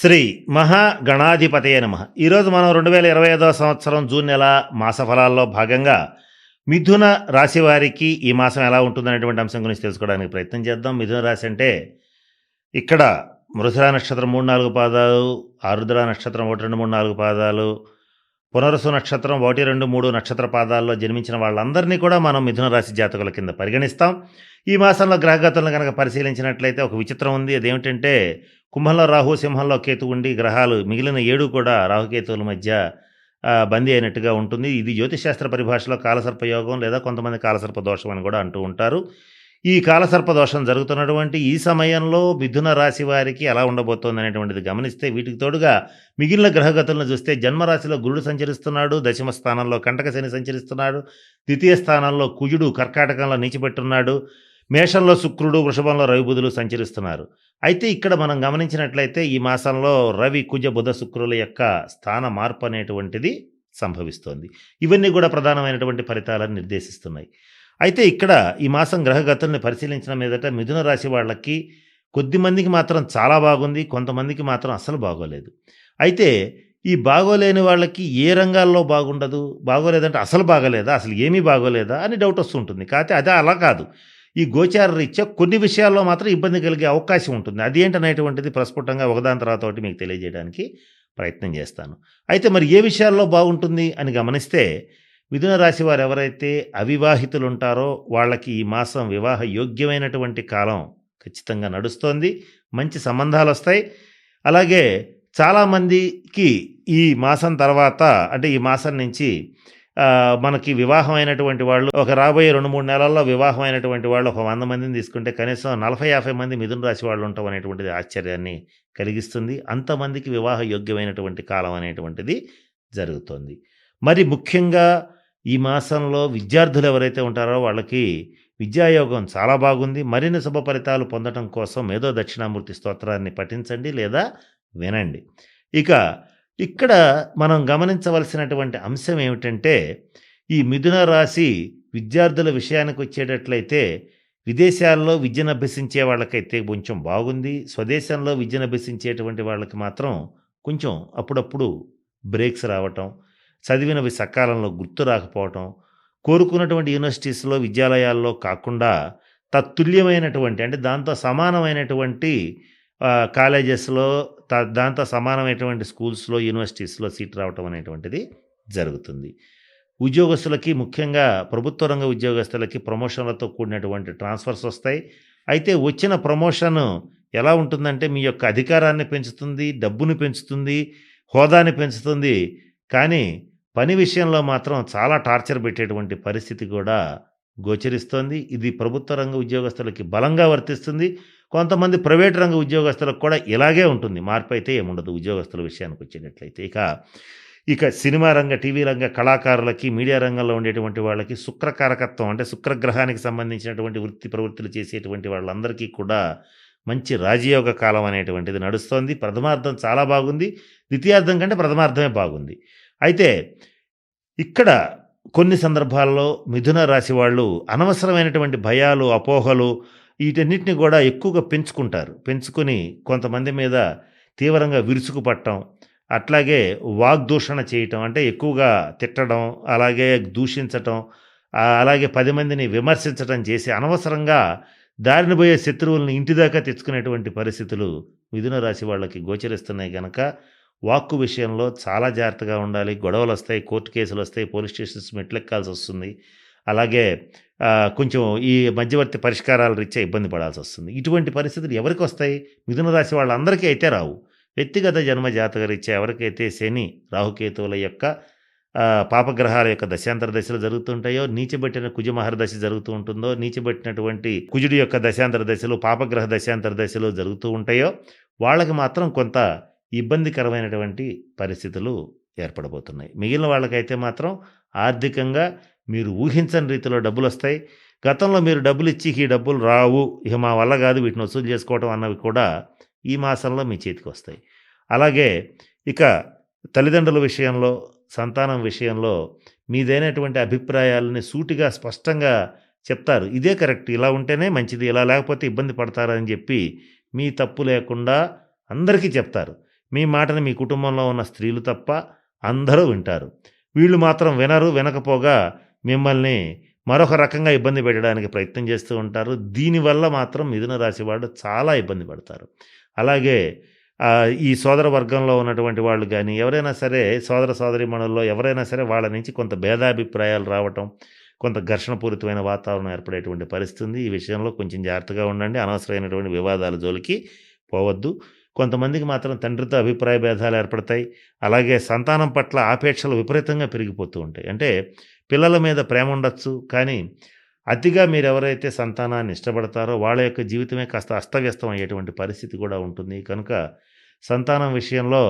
శ్రీ మహాగణాధిపతయ నమ. ఈరోజు మనం రెండు వేల ఇరవై ఐదవ సంవత్సరం జూన్ నెల మాస ఫలాల్లో భాగంగా మిథున రాశి వారికి ఈ మాసం ఎలా ఉంటుందనేటువంటి అంశం గురించి తెలుసుకోవడానికి ప్రయత్నం చేద్దాం. మిథున రాశి అంటే ఇక్కడ మృధుర నక్షత్రం మూడు నాలుగు పాదాలు ఆరుద్ర నక్షత్రం ఒకటి రెండు మూడు నాలుగు పాదాలు పునరుసు నక్షత్రం ఒకటి రెండు మూడు నక్షత్ర పాదాల్లో జన్మించిన వాళ్ళందరినీ కూడా మనం మిథున రాశి జాతకుల కింద పరిగణిస్తాం. ఈ మాసంలో గ్రహగతులను కనుక పరిశీలించినట్లయితే ఒక విచిత్రం ఉంది. అదేమిటంటే కుంభంలో రాహు సింహంలో కేతు ఉండి గ్రహాలు మిగిలిన ఏడు కూడా రాహుకేతువుల మధ్య బందీ అయినట్టుగా ఉంటుంది. ఇది జ్యోతిశాస్త్ర పరిభాషలో కాలసర్ప యోగం లేదా కొంతమంది కాలసర్ప దోషం అని కూడా అంటూ ఉంటారు. ఈ కాలసర్ప దోషం జరుగుతున్నటువంటి ఈ సమయంలో మిథున రాశి వారికి ఎలా ఉండబోతోంది అనేటువంటిది గమనిస్తే వీటికి తోడుగా మిగిలిన గ్రహగతులను చూస్తే జన్మరాశిలో గురుడు సంచరిస్తున్నాడు దశమ స్థానంలో కంటకశని సంచరిస్తున్నాడు ద్వితీయ స్థానంలో కుజుడు కర్కాటకంలో నీచిపెట్టున్నాడు మేషంలో శుక్రుడు వృషభంలో రవిబుధులు సంచరిస్తున్నారు. అయితే ఇక్కడ మనం గమనించినట్లయితే ఈ మాసంలో రవి కుజ బుధ శుక్రుల యొక్క స్థాన మార్పు అనేటువంటిది సంభవిస్తోంది. ఇవన్నీ కూడా ప్రధానమైనటువంటి ఫలితాలను నిర్దేశిస్తున్నాయి. అయితే ఇక్కడ ఈ మాసం గ్రహగతుల్ని పరిశీలించిన మీదట మిథున రాశి వాళ్ళకి కొద్ది మందికి మాత్రం చాలా బాగుంది కొంతమందికి మాత్రం అస్సలు బాగోలేదు. అయితే ఈ బాగోలేని వాళ్ళకి ఏ రంగాల్లో బాగుండదు బాగోలేదంటే అసలు బాగలేదా అసలు ఏమీ బాగోలేదా అని డౌట్ వస్తుంటుంది. కాకపోతే అదే అలా కాదు. ఈ గోచార రీత్యా కొన్ని విషయాల్లో మాత్రం ఇబ్బంది కలిగే అవకాశం ఉంటుంది. అది ఏంటనేటువంటిది ప్రస్ఫుటంగా ఒకదాని తర్వాత ఒకటి మీకు తెలియజేయడానికి ప్రయత్నం చేస్తాను. అయితే మరి ఏ విషయాల్లో బాగుంటుంది అని గమనిస్తే మిథున రాశి వారు ఎవరైతే అవివాహితులు ఉంటారో వాళ్ళకి ఈ మాసం వివాహ యోగ్యమైనటువంటి కాలం ఖచ్చితంగా నడుస్తోంది. మంచి సంబంధాలు వస్తాయి అలాగే చాలామందికి ఈ మాసం తర్వాత అంటే ఈ మాసం నుంచి మనకి వివాహం అయినటువంటి వాళ్ళు ఒక రాబోయే రెండు మూడు నెలల్లో వివాహమైనటువంటి వాళ్ళు ఒక వంద మందిని తీసుకుంటే కనీసం నలభై యాభై మంది మిథున రాశి వాళ్ళు ఉంటాం అనేటువంటిది ఆశ్చర్యాన్ని కలిగిస్తుంది. అంతమందికి వివాహ యోగ్యమైనటువంటి కాలం అనేటువంటిది జరుగుతుంది. మరి ముఖ్యంగా ఈ మాసంలో విద్యార్థులు ఎవరైతే ఉంటారో వాళ్ళకి విద్యాయోగం చాలా బాగుంది. మరిన్ని శుభ ఫలితాలు పొందడం కోసం ఏదో దక్షిణామూర్తి స్తోత్రాన్ని పఠించండి లేదా వినండి. ఇక ఇక్కడ మనం గమనించవలసినటువంటి అంశం ఏమిటంటే ఈ మిథున రాశి విద్యార్థుల విషయానికి వచ్చేటట్లయితే విదేశాల్లో విద్యను అభ్యసించే వాళ్ళకైతే కొంచెం బాగుంది. స్వదేశంలో విద్యను అభ్యసించేటువంటి వాళ్ళకి మాత్రం కొంచెం అప్పుడప్పుడు బ్రేక్స్ రావటం చదివినవి సకాలంలో గుర్తు రాకపోవటం కోరుకున్నటువంటి యూనివర్సిటీస్లో విద్యాలయాల్లో కాకుండా తత్తుల్యమైనటువంటి అంటే దాంతో సమానమైనటువంటి కాలేజెస్లో త- దాంతో సమానమైనటువంటి స్కూల్స్లో యూనివర్సిటీస్లో సీట్ రావటం అనేటువంటిది జరుగుతుంది. ఉద్యోగస్తులకి ముఖ్యంగా ప్రభుత్వ రంగ ఉద్యోగస్తులకి ప్రమోషన్లతో కూడినటువంటి ట్రాన్స్ఫర్స్ వస్తాయి. అయితే వచ్చిన ప్రమోషన్ ఎలా ఉంటుందంటే మీ యొక్క అధికారాన్ని పెంచుతుంది డబ్బుని పెంచుతుంది హోదాని పెంచుతుంది. కానీ పని విషయంలో మాత్రం చాలా టార్చర్ పెట్టేటువంటి పరిస్థితి కూడా గోచరిస్తోంది. ఇది ప్రభుత్వ రంగ ఉద్యోగస్తులకి బలంగా వర్తిస్తుంది. కొంతమంది ప్రైవేట్ రంగ ఉద్యోగస్తులకు కూడా ఇలాగే ఉంటుంది. మార్పు అయితే ఏముండదు ఉద్యోగస్తుల విషయానికి వచ్చినట్లయితే. ఇక ఇక సినిమా రంగ టీవీ రంగ కళాకారులకి మీడియా రంగంలో ఉండేటువంటి వాళ్ళకి శుక్రకారకత్వం అంటే శుక్రగ్రహానికి సంబంధించినటువంటి వృత్తి ప్రవృత్తులు చేసేటువంటి వాళ్ళందరికీ కూడా మంచి రాజయోగ కాలం అనేటువంటిది నడుస్తోంది. ప్రథమార్థం చాలా బాగుంది. ద్వితీయార్థం కంటే ప్రథమార్థమే బాగుంది. అయితే ఇక్కడ కొన్ని సందర్భాల్లో మిథున రాశి వాళ్ళు అనవసరమైనటువంటి భయాలు అపోహలు వీటన్నిటిని కూడా ఎక్కువగా పెంచుకుంటారు. పెంచుకుని కొంతమంది మీద తీవ్రంగా విరుచుకుపట్టడం అట్లాగే వాగ్దూషణ చేయటం అంటే ఎక్కువగా తిట్టడం అలాగే దూషించటం అలాగే పది మందిని విమర్శించటం చేసి అనవసరంగా దారిన పోయే శత్రువులను ఇంటి దాకా తెచ్చుకునేటువంటి పరిస్థితులు మిథున రాశి వాళ్ళకి గోచరిస్తున్నాయి కనుక వాక్కు విషయంలో చాలా జాగ్రత్తగా ఉండాలి. గొడవలు వస్తాయి కోర్టు కేసులు వస్తాయి పోలీస్ స్టేషన్స్ మెట్లెక్కాల్సి వస్తుంది అలాగే కొంచెం ఈ మధ్యవర్తి పరిష్కారాల రీత్యా ఇబ్బంది పడాల్సి వస్తుంది ఇటువంటి పరిస్థితులు ఎవరికి వస్తాయి మిథున రాశి వాళ్ళందరికీ అయితే రావు. వ్యక్తిగత జన్మ జాతక రీత్యా ఎవరికైతే శని రాహుకేతువుల యొక్క పాపగ్రహాల యొక్క దశాంతర దశలు జరుగుతుంటాయో నీచబెట్టిన కుజమహర దశ జరుగుతూ ఉంటుందో నీచబెట్టినటువంటి కుజుడి యొక్క దశాంతర దశలు పాపగ్రహ దశాంతర దశలు జరుగుతూ ఉంటాయో వాళ్ళకి మాత్రం కొంత ఇబ్బందికరమైనటువంటి పరిస్థితులు ఏర్పడబోతున్నాయి. మిగిలిన వాళ్ళకైతే మాత్రం ఆర్థికంగా మీరు ఊహించని రీతిలో డబ్బులు వస్తాయి గతంలో మీరు డబ్బులు ఇచ్చి ఈ డబ్బులు రావు ఇక మా వల్ల కాదు వీటిని వసూలు చేసుకోవటం అన్నవి కూడా ఈ మాసంలో మీ చేతికి వస్తాయి. అలాగే ఇక తల్లిదండ్రుల విషయంలో సంతానం విషయంలో మీదైనటువంటి అభిప్రాయాలని సూటిగా స్పష్టంగా చెప్తారు. ఇదే కరెక్ట్. ఇలా ఉంటేనే మంచిది. ఇలా లేకపోతే ఇబ్బంది పడతారని చెప్పి మీ తప్పు లేకుండా అందరికీ చెప్తారు. మీ మాటని మీ కుటుంబంలో ఉన్న స్త్రీలు తప్ప అందరూ వింటారు. వీళ్ళు మాత్రం వినరు వినకపోగా మిమ్మల్ని మరొక రకంగా ఇబ్బంది పెట్టడానికి ప్రయత్నం చేస్తూ ఉంటారు. దీనివల్ల మాత్రం మిథున రాశి వాళ్ళు చాలా ఇబ్బంది పడతారు. అలాగే ఈ సోదర వర్గంలో ఉన్నటువంటి వాళ్ళు కానీ ఎవరైనా సరే సోదర సోదరిమణుల్లో ఎవరైనా సరే వాళ్ళ నుంచి కొంత భేదాభిప్రాయాలు రావటం కొంత ఘర్షణపూరితమైన వాతావరణం ఏర్పడేటువంటి పరిస్థితి ఉంది ఈ విషయంలో కొంచెం జాగ్రత్తగా ఉండండి. అనవసరమైనటువంటి వివాదాల జోలికి పోవద్దు. కొంతమందికి మాత్రం తండ్రితో అభిప్రాయ భేదాలు ఏర్పడతాయి. అలాగే సంతానం పట్ల ఆపేక్షలు విపరీతంగా పెరిగిపోతూ ఉంటాయి. అంటే పిల్లల మీద ప్రేమ ఉండొచ్చు కానీ అతిగా మీరు ఎవరైతే సంతానాన్ని ఇష్టపడతారో వాళ్ళ యొక్క జీవితమే కాస్త అస్తవ్యస్తం అయ్యేటువంటి పరిస్థితి కూడా ఉంటుంది. కనుక సంతానం విషయంలో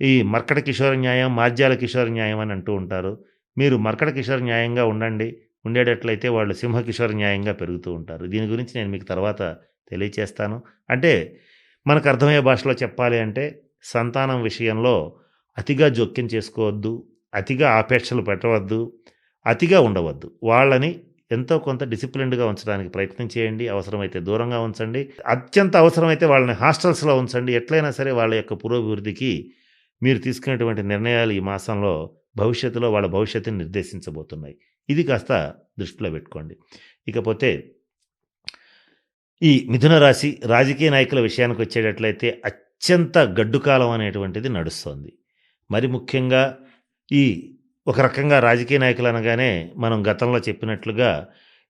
ఈ మర్కట కిషోర న్యాయం మార్జాల కిషోర న్యాయం అని అంటూ ఉంటారు. మీరు మర్కట కిషోర న్యాయంగా ఉండండి. ఉండేటట్లయితే వాళ్ళు సింహ కిషోర న్యాయంగా పెరుగుతూ ఉంటారు. దీని గురించి నేను మీకు తర్వాత తెలియచేస్తాను. అంటే మనకు అర్థమయ్యే భాషలో చెప్పాలి అంటే సంతానం విషయంలో అతిగా జోక్యం చేసుకోవద్దు అతిగా ఆపేక్షలు పెట్టవద్దు అతిగా ఉండవద్దు. వాళ్ళని ఎంతో కొంత డిసిప్లిన్డ్గా ఉంచడానికి ప్రయత్నం చేయండి అవసరమైతే దూరంగా ఉంచండి. అత్యంత అవసరమైతే వాళ్ళని హాస్టల్స్లో ఉంచండి. ఎట్లయినా సరే వాళ్ళ యొక్క పురోభివృద్ధికి మీరు తీసుకునేటువంటి నిర్ణయాలు ఈ మాసంలో భవిష్యత్తులో వాళ్ళ భవిష్యత్తుని నిర్దేశించబోతున్నాయి. ఇది కాస్త దృష్టిలో పెట్టుకోండి. ఇకపోతే ఈ మిథున రాశి రాజకీయ నాయకుల విషయానికి వచ్చేటట్లయితే అత్యంత గడ్డుకాలం అనేటువంటిది నడుస్తోంది. మరి ముఖ్యంగా ఈ ఒక రకంగా రాజకీయ నాయకులు అనగానే మనం గతంలో చెప్పినట్లుగా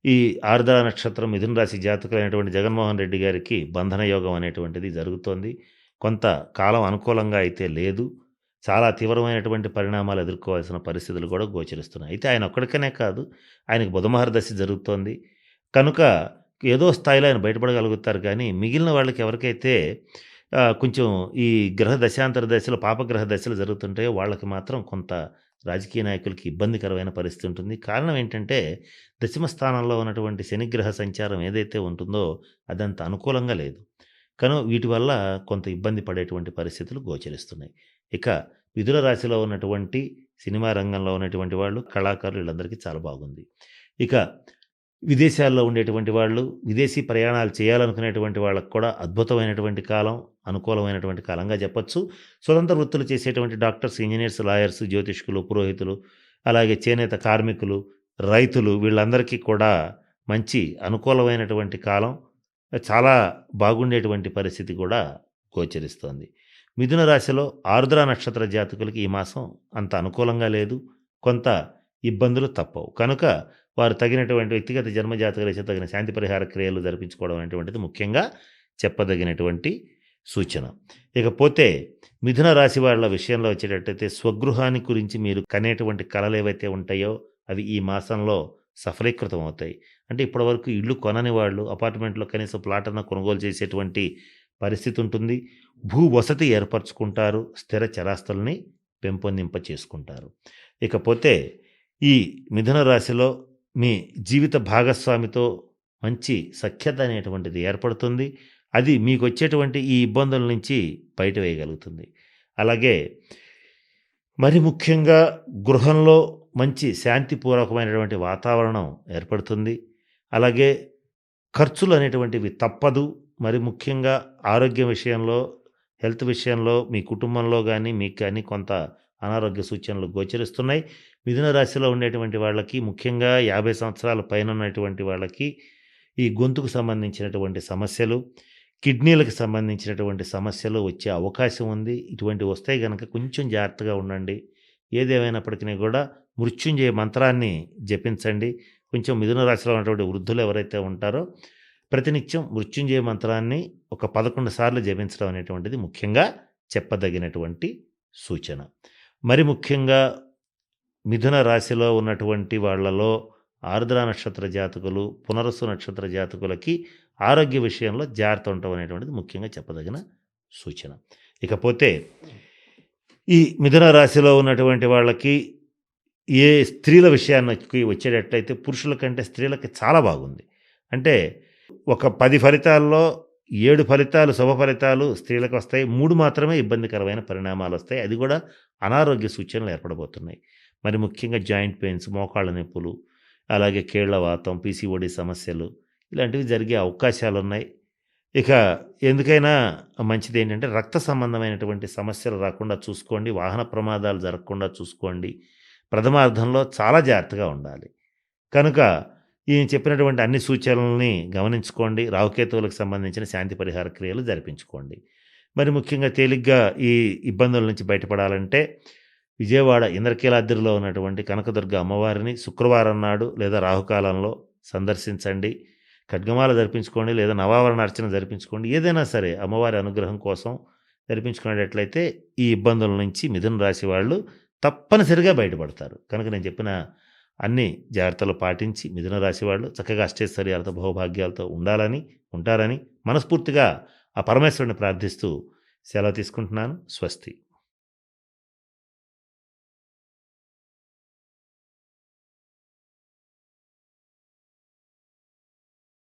ఈ ఆర్ద్ర నక్షత్రం మిథున రాశి జాతకులైనటువంటి జగన్మోహన్ రెడ్డి గారికి బంధన యోగం అనేటువంటిది జరుగుతోంది. కొంత కాలం అనుకూలంగా అయితే లేదు. చాలా తీవ్రమైనటువంటి పరిణామాలు ఎదుర్కోవాల్సిన పరిస్థితులు కూడా గోచరిస్తున్నాయి. అయితే ఆయన ఒక్కడికనే కాదు ఆయనకు బుధమహర దశ జరుగుతోంది. కనుక ఏదో స్థాయిలో ఆయన బయటపడగలుగుతారు. కానీ మిగిలిన వాళ్ళకి ఎవరికైతే కొంచెం ఈ గ్రహ దశాంతర దశలు పాపగ్రహ దశలు జరుగుతుంటాయో వాళ్ళకి మాత్రం కొంత రాజకీయ నాయకులకి ఇబ్బందికరమైన పరిస్థితి ఉంటుంది. కారణం ఏంటంటే దశమ స్థానంలో ఉన్నటువంటి శనిగ్రహ సంచారం ఏదైతే ఉంటుందో అదంత అనుకూలంగా లేదు. కను వీటి వల్ల కొంత ఇబ్బంది పడేటువంటి పరిస్థితులు గోచరిస్తున్నాయి. ఇక విధుల రాశిలో ఉన్నటువంటి సినిమా రంగంలో ఉన్నటువంటి వాళ్ళు కళాకారులు వీళ్ళందరికీ చాలా బాగుంది. ఇక విదేశాల్లో ఉండేటువంటి వాళ్ళు విదేశీ ప్రయాణాలు చేయాలనుకునేటువంటి వాళ్ళకు కూడా అద్భుతమైనటువంటి కాలం అనుకూలమైనటువంటి కాలంగా చెప్పచ్చు. స్వతంత్ర వృత్తులు చేసేటువంటి డాక్టర్స్ ఇంజనీర్స్ లాయర్స్ జ్యోతిష్కులు పురోహితులు అలాగే చేనేత కార్మికులు రైతులు వీళ్ళందరికీ కూడా మంచి అనుకూలమైనటువంటి కాలం చాలా బాగుండేటువంటి పరిస్థితి కూడా గోచరిస్తోంది. మిథున రాశిలో ఆర్ద్ర నక్షత్ర జాతకులకి ఈ మాసం అంత అనుకూలంగా లేదు కొంత ఇబ్బందులు తప్పవు. కనుక వారు తగినటువంటి వ్యక్తిగత జన్మజాతక రీత్యా తగిన శాంతి పరిహార క్రియలు జరిపించుకోవడం అనేటువంటిది ముఖ్యంగా చెప్పదగినటువంటి సూచన. ఇకపోతే మిథున రాశి వాళ్ళ విషయంలో వచ్చేటట్టయితే స్వగృహాన్ని గురించి మీరు కనేటువంటి కళలు ఏవైతే ఉంటాయో అవి ఈ మాసంలో సఫలీకృతం అవుతాయి. అంటే ఇప్పటివరకు ఇల్లు కొనని వాళ్ళు అపార్ట్మెంట్లో కనీసం ప్లాట్ అన్న కొనుగోలు చేసేటువంటి పరిస్థితి ఉంటుంది. భూ వసతి ఏర్పరచుకుంటారు స్థిర చరాస్తుల్ని పెంపొందింప చేసుకుంటారు ఇకపోతే ఈ మిథున రాశిలో మీ జీవిత భాగస్వామితో మంచి సఖ్యత అనేటువంటిది ఏర్పడుతుంది. అది మీకు వచ్చేటువంటి ఈ ఇబ్బందుల నుంచి బయట వేయగలుగుతుంది. అలాగే మరి ముఖ్యంగా గృహంలో మంచి శాంతిపూర్వకమైనటువంటి వాతావరణం ఏర్పడుతుంది. అలాగే ఖర్చులు అనేటువంటివి తప్పదు. మరి ముఖ్యంగా ఆరోగ్యం విషయంలో హెల్త్ విషయంలో మీ కుటుంబంలో కానీ మీకు కానీ కొంత అనారోగ్య సూచనలు గోచరిస్తున్నాయి. మిథున రాశిలో ఉండేటువంటి వాళ్ళకి ముఖ్యంగా యాభై సంవత్సరాల పైన ఉన్నటువంటి వాళ్ళకి ఈ గొంతుకు సంబంధించినటువంటి సమస్యలు కిడ్నీలకు సంబంధించినటువంటి సమస్యలు వచ్చే అవకాశం ఉంది. ఇటువంటి వస్తే కనుక కొంచెం జాగ్రత్తగా ఉండండి. ఏదేమైనప్పటికీ కూడా మృత్యుంజయ మంత్రాన్ని జపించండి. కొంచెం మిథున రాశిలో ఉన్నటువంటి వృద్ధులు ఎవరైతే ఉంటారో ప్రతినిత్యం మృత్యుంజయ మంత్రాన్ని ఒక పదకొండు సార్లు జపించడం అనేటువంటిది ముఖ్యంగా చెప్పదగినటువంటి సూచన. మరి ముఖ్యంగా మిథున రాశిలో ఉన్నటువంటి వాళ్ళలో ఆర్ద్ర నక్షత్ర జాతకులు పునరస్సు నక్షత్ర జాతకులకి ఆరోగ్య విషయంలో జాగ్రత్త ఉండటం అనేటువంటిది ముఖ్యంగా చెప్పదగిన సూచన. ఇకపోతే ఈ మిథున రాశిలో ఉన్నటువంటి వాళ్ళకి ఏ స్త్రీల విషయానికి వచ్చేటట్లయితే పురుషుల కంటే స్త్రీలకి చాలా బాగుంది. అంటే ఒక పది ఫలితాల్లో ఏడు ఫలితాలు శుభ ఫలితాలు స్త్రీలకు వస్తాయి. మూడు మాత్రమే ఇబ్బందికరమైన పరిణామాలు వస్తాయి. అది కూడా అనారోగ్య సూచనలు ఏర్పడబోతున్నాయి. మరి ముఖ్యంగా జాయింట్ పెయిన్స్ మోకాళ్ళ నొప్పులు అలాగే కీళ్ళవాతం పీసీఓడి సమస్యలు ఇలాంటివి జరిగే అవకాశాలు ఉన్నాయి ఇక ఎందుకైనా మంచిది ఏంటంటే రక్త సంబంధమైనటువంటి సమస్యలు రాకుండా చూసుకోండి వాహన ప్రమాదాలు జరగకుండా చూసుకోండి. ప్రథమార్థంలో చాలా జాగ్రత్తగా ఉండాలి. కనుక ఈయన చెప్పినటువంటి అన్ని సూచనల్ని గమనించుకోండి. రావుకేతువులకు సంబంధించిన శాంతి పరిహార క్రియలు జరిపించుకోండి. మరి ముఖ్యంగా తేలిగ్గా ఈ ఇబ్బందుల నుంచి బయటపడాలంటే విజయవాడ ఇంద్రకీలాద్రిలో ఉన్నటువంటి కనకదుర్గ అమ్మవారిని శుక్రవారం నాడు లేదా రాహుకాలంలో సందర్శించండి. ఖడ్గమాల జరిపించుకోండి లేదా నవావరణ అర్చన జరిపించుకోండి. ఏదైనా సరే అమ్మవారి అనుగ్రహం కోసం జరిపించుకునేటట్లయితే ఈ ఇబ్బందుల నుంచి మిథున రాశి వాళ్ళు తప్పనిసరిగా బయటపడతారు. కనుక నేను చెప్పిన అన్ని జాగ్రత్తలు పాటించి మిథున రాశి వాళ్ళు చక్కగా అష్టైశ్వర్యాలతో భౌభాగ్యాలతో ఉండాలని ఉంటారని మనస్ఫూర్తిగా ఆ పరమేశ్వరుని ప్రార్థిస్తూ సెలవు తీసుకుంటున్నాను. స్వస్తి.